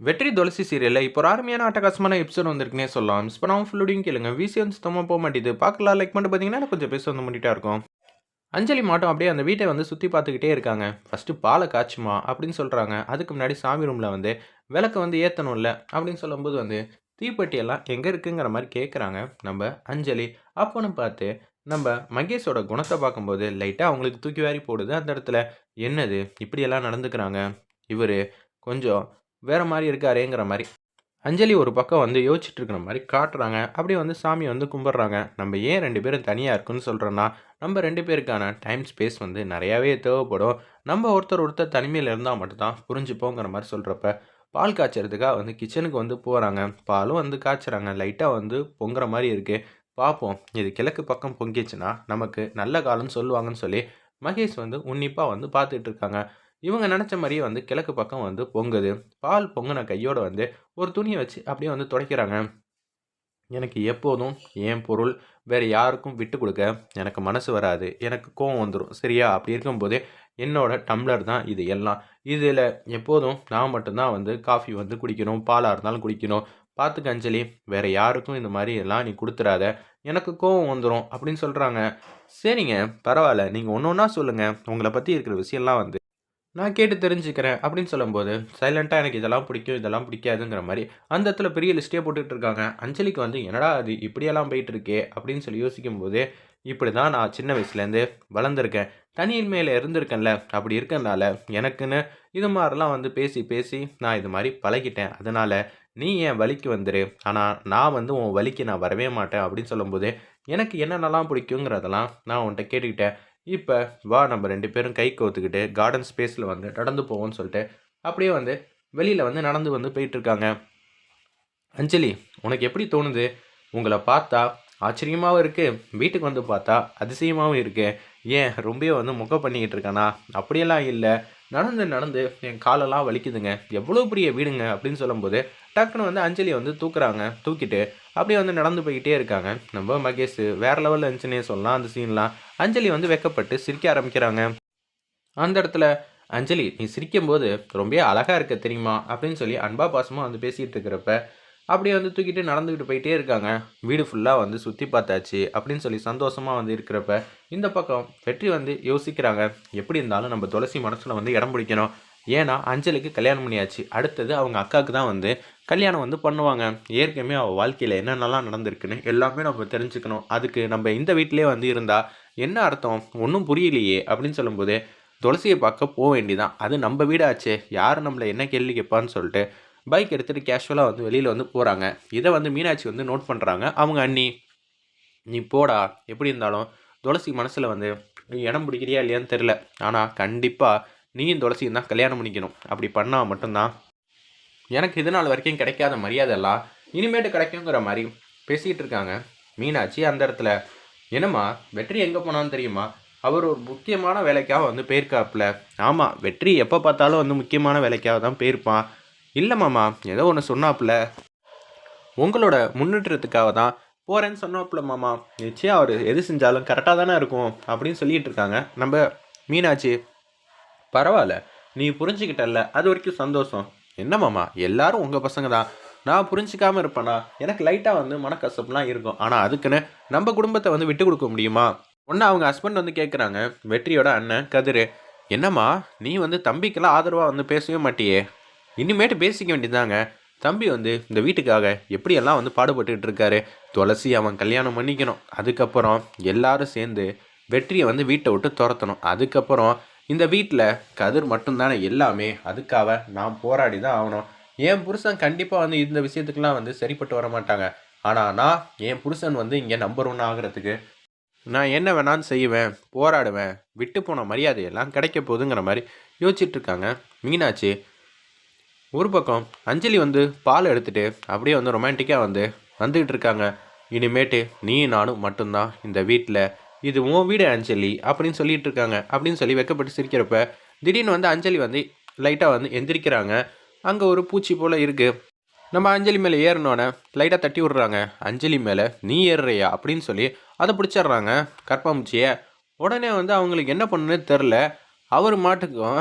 வெற்றி துளசி சீரியலில் இப்போ ஒரு அருமையான அட்டகாசமான எபிசோட் வந்திருக்குனே சொல்லலாம். மிஸ் பண்ணாமல் ஃபுல்லுடையும் கேளுங்க. விசி வந்து சுத்தமாக போக மாட்டேது பார்க்கலாம். லைக் பண்ணிட்டு பார்த்தீங்கன்னா கொஞ்சம் பேச வந்து பண்ணிட்டா இருக்கும். அஞ்சலி மாட்டும் அப்படியே அந்த வீட்டை வந்து சுற்றி பார்த்துக்கிட்டே இருக்காங்க. ஃபஸ்ட்டு பாலை காய்ச்சுமா? அப்படின்னு சொல்கிறாங்க அதுக்கு முன்னாடி சாமி ரூமில் வந்து விளக்கு வந்து ஏற்றணும்ல அப்படின்னு சொல்லும்போது வந்து தீப்பெட்டியெல்லாம் எங்கே இருக்குங்கிற மாதிரி கேட்குறாங்க நம்ம அஞ்சலி அப்போன்னு பார்த்து நம்ம மகேஷோட குணத்தை பார்க்கும்போது லைட்டாக அவங்களுக்கு தூக்கி வாரி போடுது. அந்த இடத்துல என்னது? இப்படியெல்லாம் நடந்துக்கிறாங்க. இவர் கொஞ்சம் வேறு மாதிரி இருக்காரேங்கிற மாதிரி. அஞ்சலி ஒரு பக்கம் வந்து யோசிச்சுட்டு இருக்கிற மாதிரி காட்டுறாங்க. அப்படியே வந்து சாமி வந்து கும்பிட்றாங்க. நம்ம ஏன் ரெண்டு பேரும் தனியாக இருக்குன்னு சொல்கிறோன்னா நம்ம ரெண்டு பேருக்கான டைம் ஸ்பேஸ் வந்து நிறையாவே தேவைப்படும். நம்ம ஒருத்தர் ஒருத்தர் தனிமையில் இருந்தால் மட்டும்தான் புரிஞ்சுப்போங்கிற மாதிரி சொல்கிறப்ப பால் காய்ச்சறதுக்காக வந்து கிச்சனுக்கு வந்து போகிறாங்க பாலும் வந்து காய்ச்சுறாங்க. லைட்டாக வந்து பொங்குற மாதிரி இருக்குது பார்ப்போம் இது கிழக்கு பக்கம் பொங்கிச்சுன்னா நமக்கு நல்ல காலம்னு சொல்லுவாங்கன்னு சொல்லி மகேஷ் வந்து உன்னிப்பாக வந்து பார்த்துட்டு இருக்காங்க இவங்க நினச்ச மாதிரியே வந்து கிழக்கு பக்கம் வந்து பொங்குது. பால் பொங்கின கையோடு வந்து ஒரு துணியை வச்சு அப்படியே வந்து துடைக்கிறாங்க. எனக்கு எப்போதும் என் பொருள் வேறு யாருக்கும் விட்டு கொடுக்க எனக்கு மனசு வராது. எனக்கு கோவம் வந்துடும் சரியா? அப்படி இருக்கும்போது என்னோடய டம்ளர் தான் இது எல்லாம். இதில் எப்போதும் நான் மட்டும்தான் வந்து காஃபி வந்து குடிக்கணும். பாலாக இருந்தாலும் குடிக்கணும். பார்த்துக்க அஞ்சலி வேறு யாருக்கும் இந்த மாதிரி எல்லாம் நீ கொடுத்துறாத. எனக்கு கோவம் வந்துடும் அப்படின்னு சொல்கிறாங்க சரிங்க பரவாயில்ல. நீங்கள் ஒன்று ஒன்றா சொல்லுங்கள் உங்களை பற்றி இருக்கிற விஷயம்லாம் வந்து நான் கேட்டு தெரிஞ்சுக்கிறேன் அப்படின்னு சொல்லும்போது சைலண்ட்டாக எனக்கு இதெல்லாம் பிடிக்கும் இதெல்லாம் பிடிக்காதுங்கிற மாதிரி அந்த இடத்துல பெரிய லிஸ்ட்டே போட்டுக்கிட்டு இருக்காங்க. அஞ்சலிக்கு வந்து என்னடா அது இப்படியெல்லாம் போயிட்டுருக்கே? அப்படின்னு சொல்லி யோசிக்கும்போது இப்படி தான் நான் சின்ன வயசுலேருந்து வளர்ந்துருக்கேன். தனியின் மேலே இருந்திருக்கேன்ல அப்படி இருக்கனால எனக்குன்னு இது மாதிரிலாம் வந்து பேசி பேசி நான் இது மாதிரி பழகிட்டேன். அதனால் நீ என் வலிக்கு வந்துரு. ஆனால் நான் வந்து உன் வலிக்கு நான் வரவே மாட்டேன். அப்படின்னு சொல்லும்போது எனக்கு என்னென்னலாம் பிடிக்குங்கிறதெல்லாம் நான் உன்கிட்ட கேட்டுக்கிட்டேன். இப்போ வா நம்ம ரெண்டு பேரும் கை கோத்துக்கிட்டு கார்டன் ஸ்பேஸில் வந்து நடந்து போவோம்னு சொல்லிட்டு அப்படியே வந்து வெளியில் வந்து நடந்து வந்து போயிட்டுருக்காங்க. அஞ்சலி உனக்கு எப்படி தோணுது? உங்களை பார்த்தா ஆச்சரியமாகவும் இருக்குது வீட்டுக்கு வந்து பார்த்தா அதிசயமாகவும் இருக்குது ஏன் ரொம்பவே வந்து முக பண்ணிக்கிட்டு இருக்கானா? அப்படியெல்லாம் இல்லை. நடந்து நடந்து என் காலெல்லாம் வலிக்குதுங்க. எவ்வளோ பெரிய வீடுங்க அப்படின்னு சொல்லும்போது டக்குன்னு வந்து அஞ்சலி வந்து தூக்குறாங்க. தூக்கிட்டு அப்படியே வந்து நடந்து போய்கிட்டே இருக்காங்க. நம்ம மகேஷ் வேறு லெவலில் இருந்துச்சுன்னே சொல்லலாம் அந்த சீன்லாம் அஞ்சலி வந்து வெக்கப்பட்டு சிரிக்க ஆரம்பிக்கிறாங்க. அந்த இடத்துல அஞ்சலி நீ சிரிக்கும்போது ரொம்ப அழகாக இருக்க தெரியுமா? அப்படின்னு சொல்லி அன்பா பாசமாக வந்து பேசிகிட்டு இருக்கிறப்ப அப்படியே வந்து தூக்கிட்டு நடந்துக்கிட்டு போயிட்டே இருக்காங்க. வீடு ஃபுல்லாக வந்து சுற்றி பார்த்தாச்சு. அப்படின்னு சொல்லி சந்தோஷமாக வந்து இருக்கிறப்ப இந்த பக்கம் வெற்றி வந்து யோசிக்கிறாங்க. எப்படி இருந்தாலும் நம்ம துளசி மனசில் வந்து இடம் பிடிக்கணும். ஏன்னா அஞ்சலிக்கு கல்யாணம் பண்ணியாச்சு. அடுத்தது அவங்க அக்காவுக்கு தான் வந்து கல்யாணம் வந்து பண்ணுவாங்க. ஏற்கனவே அவள் வாழ்க்கையில் என்னென்னலாம் நடந்திருக்குன்னு எல்லாமே நம்ம தெரிஞ்சுக்கணும். அதுக்கு நம்ம இந்த வீட்டிலே வந்து இருந்தால் என்ன அர்த்தம்? ஒன்றும் புரியலையே. அப்படின்னு சொல்லும்போது துளசியை பார்க்க போக வேண்டிதான் அது நம்ம வீடாச்சே. யார் நம்மளை என்ன கேள்வி கேட்பான்னு சொல்லிட்டு பைக் எடுத்துகிட்டு கேஷுவலாக வந்து வெளியில் வந்து போகிறாங்க இதை வந்து மீனாட்சி வந்து நோட் பண்ணுறாங்க அவங்க அண்ணி நீ போடா. எப்படி இருந்தாலும் துளசி மனசில் வந்து நீ இடம் பிடிக்கிறியா இல்லையான்னு தெரில ஆனால் கண்டிப்பாக நீயும் துளசியும் தான் கல்யாணம் பண்ணிக்கணும். அப்படி பண்ணால் மட்டும்தான். எனக்கு இது நாள் வரைக்கும் கிடைக்காத மரியாதையெல்லாம் இனிமேட்டு கிடைக்குங்கிற மாதிரி பேசிக்கிட்டு இருக்காங்க. மீனாட்சி அந்த இடத்துல என்னம்மா வெற்றி எங்கே போனான்னு தெரியுமா? அவர் ஒரு முக்கியமான வேலைக்காக வந்து போயிருக்காப்புல. ஆமாம் வெற்றி எப்போ பார்த்தாலும் வந்து முக்கியமான வேலைக்காக தான் போயிருப்பான். இல்லை மாமா ஏதோ ஒன்று சொன்னாப்புல. உங்களோட முன்னேற்றத்துக்காக தான் போகிறேன்னு சொன்னாப்புல மாமா. நிச்சயம் அவர் எது செஞ்சாலும் கரெக்டாக தானே இருக்கும் அப்படின்னு சொல்லிட்டு இருக்காங்க. நம்ம மீனாட்சி பரவாயில்ல நீ புரிஞ்சுக்கிட்டல அது வரைக்கும் சந்தோஷம். என்ன மாமா எல்லாரும் உங்கள் பசங்க தான். நான் புரிஞ்சிக்காமல் இருப்பேனா? எனக்கு லைட்டாக வந்து மனக்கசப்புலாம் இருக்கும். ஆனால் அதுக்குன்னு நம்ம குடும்பத்தை வந்து விட்டு கொடுக்க முடியுமா? ஒன்று அவங்க ஹஸ்பண்ட் வந்து கேட்குறாங்க வெற்றியோட அண்ணன் கதிர். என்னம்மா நீ வந்து தம்பிக்கெல்லாம் ஆதரவாக வந்து பேசவே மாட்டியே? இனிமேட்டு பேசிக்க வேண்டியதாங்க தம்பி வந்து இந்த வீட்டுக்காக எப்படியெல்லாம் வந்து பாடுபட்டுக்கிட்டு இருக்காரு துளசி அவன் கல்யாணம் பண்ணிக்கணும். அதுக்கப்புறம் எல்லாரும் சேர்ந்து வெற்றியை வந்து வீட்டை விட்டு துரத்தணும். அதுக்கப்புறம் இந்த வீட்டில் கதிர் மட்டும்தானே எல்லாமே. அதுக்காக நான் போராடி தான் ஆகணும். என் புருஷன் கண்டிப்பாக வந்து இந்த விஷயத்துக்கெலாம் வந்து சரிப்பட்டு வர மாட்டாங்க. ஆனால் நான் என் புருஷன் வந்து இங்கே நம்பர் ஒன் ஆகிறதுக்கு நான் என்ன வேணாலும் செய்வேன் போராடுவேன் விட்டு போன மரியாதையெல்லாம் கிடைக்க போகுதுங்கிற மாதிரி யோசிச்சுட்ருக்காங்க மீனாட்சி ஒரு பக்கம் அஞ்சலி வந்து பால் எடுத்துகிட்டு அப்படியே வந்து ரொமான்டிக்காக வந்து வந்துக்கிட்டு இருக்காங்க. இனிமேட்டு நீ நானும் மட்டும்தான் இந்த வீட்டில் இது உன் வீடு அஞ்சலி அப்படின்னு சொல்லிட்டு இருக்காங்க. அப்படின்னு சொல்லி வெக்கப்பட்டு சிரிக்கிறப்ப திடீர்னு வந்து அஞ்சலி வந்து லைட்டாக வந்து எந்திரிக்கிறாங்க. அங்கே ஒரு பூச்சி போல் இருக்குது நம்ம அஞ்சலி மேலே ஏறினோடனே லைட்டாக தட்டி விட்றாங்க. அஞ்சலி மேலே நீ ஏறுறியா அப்படின்னு சொல்லி அதை பிடிச்சிட்றாங்க கற்பாம்பூச்சியை உடனே வந்து அவங்களுக்கு என்ன பண்ணுன்னு தெரில அவர் மாட்டுக்கும்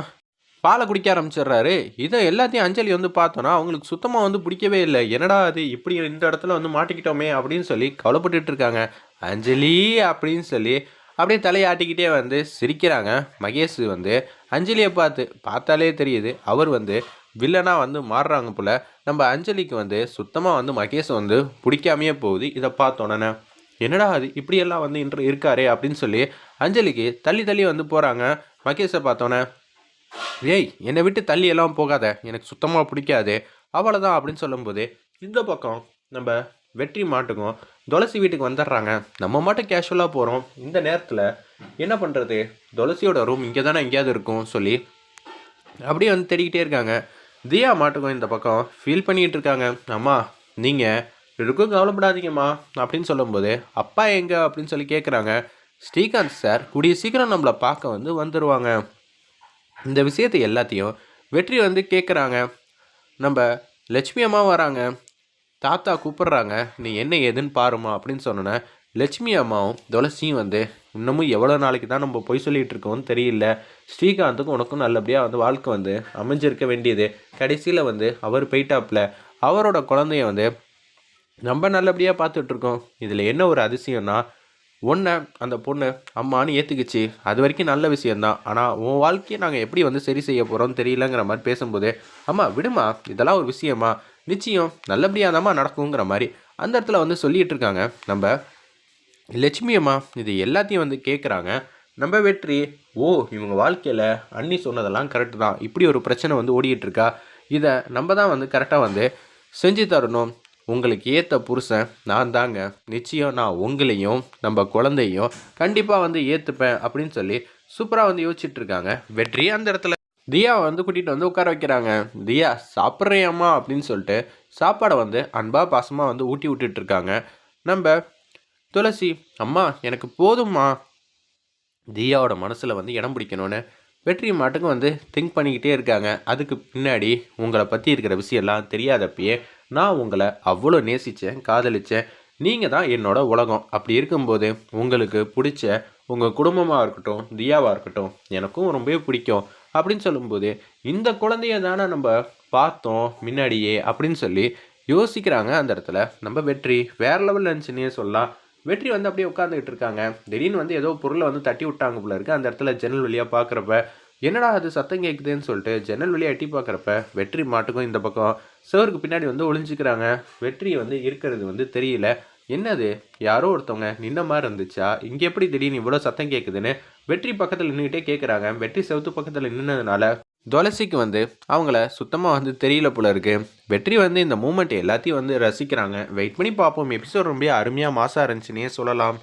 பாலை குடிக்க ஆரம்பிச்சிடுறாரு. இதை எல்லாத்தையும் அஞ்சலி வந்து பார்த்தோன்னா அவங்களுக்கு சுத்தமாக வந்து பிடிக்கவே இல்லை. என்னடா அது? இப்படி இந்த இடத்துல வந்து மாட்டிக்கிட்டோமே அப்படின்னு சொல்லி கவலைப்பட்டுட்டு இருக்காங்க. அஞ்சலி அப்படின்னு சொல்லி அப்படியே தலையாட்டிக்கிட்டே வந்து சிரிக்கிறாங்க. மகேஷ் வந்து அஞ்சலியை பார்த்து பார்த்தாலே தெரியுது அவர் வந்து வில்லனாக வந்து மாறுறாங்க போல். நம்ம அஞ்சலிக்கு வந்து சுத்தமாக வந்து மகேஷ் வந்து பிடிக்காமையே போகுது. இதை பார்த்தோன்னே என்னடா அது? இப்படியெல்லாம் வந்து இன்று இருக்காரு அப்படின்னு சொல்லி அஞ்சலிக்கு தள்ளி தள்ளி வந்து போகிறாங்க மகேஷை பார்த்தோன்னே ஏய் என்னை விட்டு தள்ளி எல்லாம் போகாத. எனக்கு சுத்தமாக பிடிக்காது. அவ்வளோதான் அப்படின்னு சொல்லும்போது இந்த பக்கம் நம்ம வெற்றி மாட்டுக்கும் துளசி வீட்டுக்கு வந்துடுறாங்க. நம்ம மட்டும் கேஷுவலாக போகிறோம் இந்த நேரத்தில் என்ன பண்ணுறது துளசியோட ரூம் இங்கே தானே எங்கேயாவது இருக்கும் சொல்லி அப்படியே வந்து தேடிக்கிட்டே இருக்காங்க. தியா மாட்டுக்கும் இந்த பக்கம் ஃபீல் பண்ணிகிட்டு இருக்காங்க. அம்மா நீங்கள் எதுக்கும் கவலைப்படாதீங்கம்மா அப்படின்னு சொல்லும்போது அப்பா எங்கே அப்படின்னு சொல்லி கேட்குறாங்க ஸ்ரீகாந்த் சார் கூடிய சீக்கிரம் நம்மளை பார்க்க வந்து வந்துடுவாங்க இந்த விஷயத்தை எல்லாத்தையும் வெற்றி வந்து கேட்குறாங்க நம்ம லட்சுமி அம்மா வராங்க. தாத்தா கூப்பிட்றாங்க. நீ என்ன ஏதுன்னு பாருமா அப்படின்னு சொன்னோன்னே லட்சுமி அம்மாவும் துளசியும் வந்து இன்னமும் எவ்வளோ நாளைக்கு தான் நம்ம பொய் சொல்லிகிட்டு இருக்கோம்னு தெரியல. ஸ்ரீகாந்துக்கும் உனக்கும் நல்லபடியாக வந்து வாழ்க்கை வந்து அமைஞ்சிருக்க வேண்டியது. கடைசியில் வந்து அவர் போயிட்டாப்புல அவரோட குழந்தைய வந்து நம்ம நல்லபடியாக பார்த்துட்ருக்கோம் இதில் என்ன ஒரு அதிசயம்னா ஒன்றை அந்த பொண்ணு அம்மான்னு ஏற்றுக்குச்சு அது வரைக்கும் நல்ல விஷயந்தான் ஆனால் உன் வாழ்க்கையை நாங்கள் எப்படி வந்து சரி செய்ய போகிறோம்னு தெரியலங்கிற மாதிரி பேசும்போது அம்மா விடுமா இதெல்லாம் ஒரு விஷயமா? நிச்சயம் நல்லபடியாக தாம்மா நடக்குங்கிற மாதிரி. அந்த இடத்துல வந்து சொல்லிகிட்டு இருக்காங்க. நம்ம லட்சுமி அம்மா இது எல்லாத்தையும் வந்து கேட்குறாங்க நம்ம வெற்றி ஓ இவங்க வாழ்க்கையில் அண்ணி சொன்னதெல்லாம் கரெக்டு தான். இப்படி ஒரு பிரச்சனை வந்து ஓடிக்கிட்டு இருக்கா? இதை நம்ம தான் வந்து கரெக்டாக வந்து செஞ்சு தரணும். உங்களுக்கு ஏற்ற புருஷன் நான் தாங்க. நிச்சயம் நான் உங்களையும் நம்ம குழந்தையும் கண்டிப்பாக வந்து ஏற்றுப்பேன் அப்படின்னு சொல்லி சூப்பராக வந்து யோசிச்சுட்டு இருக்காங்க. வெற்றி அந்த இடத்துல. தியா வந்து கூட்டிகிட்டு வந்து உட்கார வைக்கிறாங்க. தியா சாப்பிட்றியம்மா? அப்படின்னு சொல்லிட்டு சாப்பாடை வந்து அன்பாக பாசமாக வந்து ஊட்டி விட்டுட்டு இருக்காங்க. நம்ம துளசி அம்மா எனக்கு போதும்மா. தியாவோட மனசில் வந்து இடம் பிடிக்கணும்னு வெற்றி மாட்டுக்கும் வந்து திங்க் பண்ணிக்கிட்டே இருக்காங்க. அதுக்கு பின்னாடி உங்களை பற்றி இருக்கிற விஷயம்லாம் தெரியாதப்பயே நான் உங்களை அவ்வளோ நேசித்தேன் காதலித்தேன் நீங்கள் தான் என்னோட உலகம். அப்படி இருக்கும்போது உங்களுக்கு பிடிச்ச உங்கள் குடும்பமாக இருக்கட்டும் தியாவாக இருக்கட்டும் எனக்கும் ரொம்பவே பிடிக்கும். அப்படின்னு சொல்லும்போது இந்த குழந்தைய தானே நம்ம பார்த்தோம் முன்னாடியே அப்படின்னு சொல்லி யோசிக்கிறாங்க அந்த இடத்துல. நம்ம வெற்றி வேற லெவலில் இருந்துச்சுன்னே சொல்லலாம். வெற்றி வந்து அப்படியே உட்காந்துக்கிட்டு இருக்காங்க. திடீர்னு வந்து ஏதோ பொருளை வந்து தட்டி விட்டாங்க போல இருக்குது அந்த இடத்துல ஜன்னல் வழியாக பார்க்குறப்ப என்னடா அது சத்தம் கேட்குதுன்னு சொல்லிட்டு ஜன்னல் வழியை எட்டி பார்க்குறப்ப வெற்றி மாட்டுக்கும் இந்த பக்கம் சிவருக்கு பின்னாடி வந்து ஒளிஞ்சிக்கிறாங்க. வெற்றி வந்து இருக்கிறது வந்து தெரியல. என்னது? யாரோ ஒருத்தவங்க நின்ன மாதிரி இருந்துச்சா? இங்கே எப்படி திடீர்னு இவ்வளோ சத்தம் கேட்குதுன்னு வெற்றி பக்கத்தில் நின்றுக்கிட்டே கேட்குறாங்க வெற்றி செவத்து பக்கத்தில் நின்னதுனால துளசிக்கு வந்து அவங்கள சுத்தமாக வந்து தெரியல போல இருக்குது வெற்றி வந்து இந்த மூமெண்ட் எல்லாத்தையும் வந்து ரசிக்கிறாங்க. வெயிட் பண்ணி பார்ப்போம். எபிசோட் ரொம்ப அருமையாக மாசாக இருந்துச்சுன்னே சொல்லலாம்.